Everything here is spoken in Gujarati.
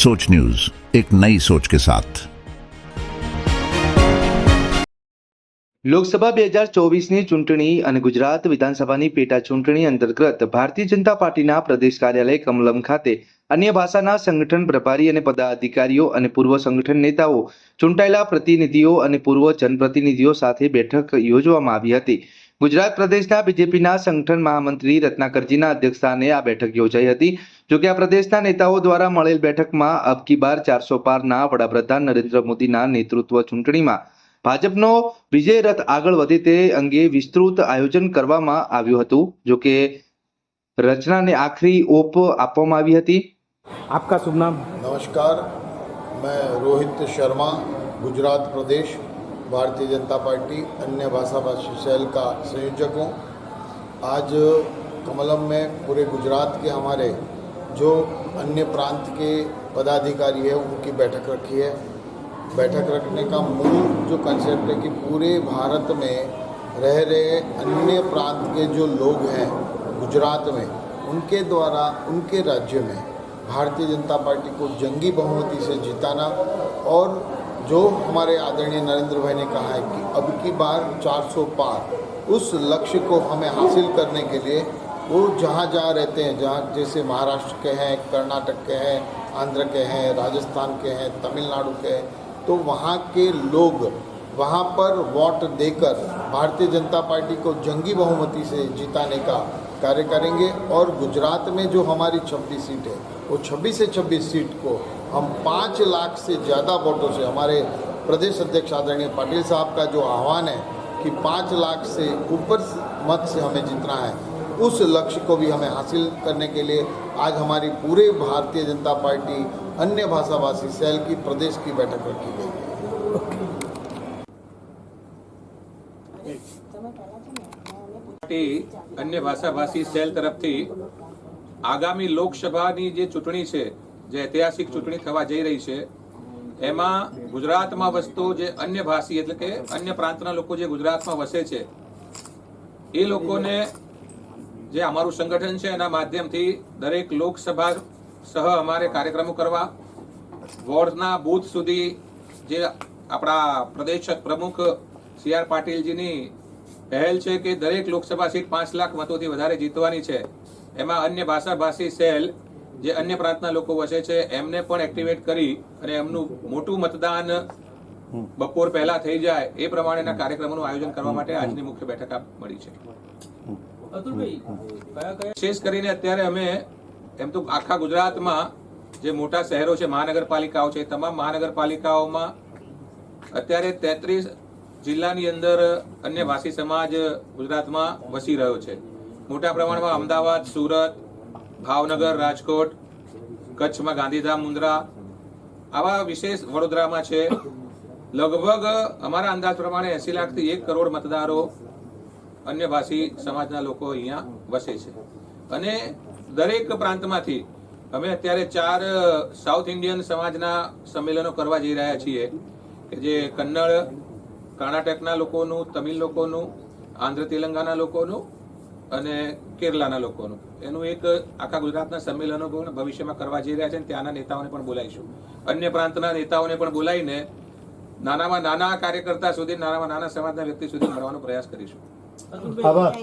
सोच न्यूज एक नई सोच के साथ લોકસભા બે હજાર ચોવીસની ચૂંટણી અને ગુજરાત વિધાનસભાની પેટા ચૂંટણી અંતર્ગત ભારતીય જનતા પાર્ટીના પ્રદેશ કાર્યાલય કમલમ ખાતે અન્ય ભાષાના સંગઠન પ્રભારી અને પદાધિકારીઓ અને પૂર્વ સંગઠન નેતાઓ ચૂંટાયેલા પ્રતિનિધિઓ અને પૂર્વ જનપ્રતિનિધિઓ સાથે બેઠક યોજવામાં આવી હતી ગુજરાત પ્રદેશના બીજેપીના સંગઠન મહામંત્રી રત્નાકરજીના અધ્યક્ષસ્થાને આ બેઠક યોજાઈ હતી. જોકે આ પ્રદેશના નેતાઓ દ્વારા મળેલ બેઠકમાં અબકી બાર ચારસો પારના વડાપ્રધાન નરેન્દ્ર મોદીના નેતૃત્વ ચૂંટણીમાં ભાજપનો વિજય રથ આગળ વધે તે અંગે વિસ્તૃત આયોજન કરવામાં આવ્યું હતું. જોકે રચનાને આખરી ઓપ આપવામાં આવી હતી. આપકા શુભ નામ? નમસ્કાર. મેં રોહિત શર્મા ગુજરાત પ્રદેશ. भारतीय जनता पार्टी अन्य भाषा भाषी सेल का संयोजक। हूँ आज कमलम में पूरे गुजरात के हमारे जो अन्य प्रांत के पदाधिकारी है, उनकी बैठक रखी है। बैठक रखने का मूल जो कंसेप्ट है कि पूरे भारत में रह रहे अन्य प्रांत के जो लोग हैं, गुजरात में, उनके द्वारा, उनके राज्य में, भारतीय जनता पार्टी को जंगी बहुमति से जिताना और जो हमारे आदरणीय नरेंद्र भाई ने कहा है कि अब की बार 400 पार, उस लक्ष्य को हमें हासिल करने के लिए वो जहाँ जहाँ रहते हैं, जहाँ जैसे महाराष्ट्र के हैं, कर्नाटक के हैं, आंध्र के हैं, राजस्थान के हैं, तमिलनाडु के हैं तो वहाँ के लोग वहाँ पर वोट देकर भारतीय जनता पार्टी को जंगी बहुमति से जिताने का कार्य करेंगे और गुजरात में जो हमारी 26 सीट है, वो 26 से 26 सीट को हम पाँच लाख से ज़्यादा वोटों से हमारे प्रदेश अध्यक्ष आदरणीय पाटिल साहब का जो आह्वान है कि पाँच लाख से ऊपर मत से हमें जीतना है उस लक्ष्य को भी हमें हासिल करने के लिए आज हमारी पूरे भारतीय जनता पार्टी अन्य भाषा भाषी सेल की प्रदेश की बैठक रखी गई है પાર્ટી અન્ય ભાષાભાષી સેલ તરફથી આગામી લોકસભાની જે ચૂંટણી છે જે ઐતિહાસિક ચૂંટણી થવા જઈ રહી છે, એમાં ગુજરાતમાં વસતો જે અન્ય ભાષી એટલે કે અન્ય પ્રાંતના લોકો જે ગુજરાતમાં વસે છે, એ લોકોને જે અમારું સંગઠન છે એના માધ્યમથી દરેક લોકસભા સહ અમારે કાર્યક્રમો કરવા, વોર્ડના બૂથ સુધી જે આપણા પ્રદેશ પ્રમુખ સી આર પાટીલજીની પહેલ છે કે દરેક લોકસભા સીટ પાંચ લાખ મતોથી વધારે જીતવાની છે, એમાં અન્ય ભાષાભાષી સેલ જે અન્ય પ્રાંતના લોકો વસે છે એમને પણ એક્ટિવેટ કરી અને એમનું મોટું મતદાન બપોર પહેલા થઈ જાય એ પ્રમાણેના કાર્યક્રમોનું આયોજન કરવા માટે આજની મુખ્ય બેઠક મળી છે. વિશેષ કરીને અત્યારે અમે એમ તો આખા ગુજરાતમાં જે મોટા શહેરો છે મહાનગરપાલિકાઓ છે તમામ મહાનગરપાલિકાઓમાં અત્યારે તેત્રીસ જિલ્લાની અંદર અન્ય ભાષી સમાજ ગુજરાતમાં વસી રહ્યો છે. મોટા પ્રમાણમાં અમદાવાદ સુરત ભાવનગર, રાજકોટ, કચ્છમાં ગાંધીધામ, મુન્દ્રા, આવા વિશેષ વડોદરામાં છે. લગભગ અમારા અંદાજ પ્રમાણે એસી લાખથી એક કરોડ મતદારો અન્ય ભાષી સમાજના લોકો અહીંયા વસે છે. અને દરેક પ્રાંતમાંથી અમે અત્યારે ચાર સાઉથ ઇન્ડિયન સમાજના સંમેલનો કરવા જઈ રહ્યા છીએ કે જે કન્નડ, કર્ણાટકના લોકોનું, તમિલ લોકોનું, આંધ્ર તેલંગાના લોકોનું અને કેરલાના લોકોનું. એનું એક આખા ગુજરાતના સંમેલનો પણ ભવિષ્યમાં કરવા જઈ રહ્યા છે અને ત્યાંના નેતાઓને પણ બોલાવીશું. અન્ય પ્રાંતના નેતાઓને પણ બોલાવીને નાનામાં નાના કાર્યકર્તા સુધી નાનામાં નાના સમાજના વ્યક્તિ સુધી મળવાનો પ્રયાસ કરીશું. આભાર.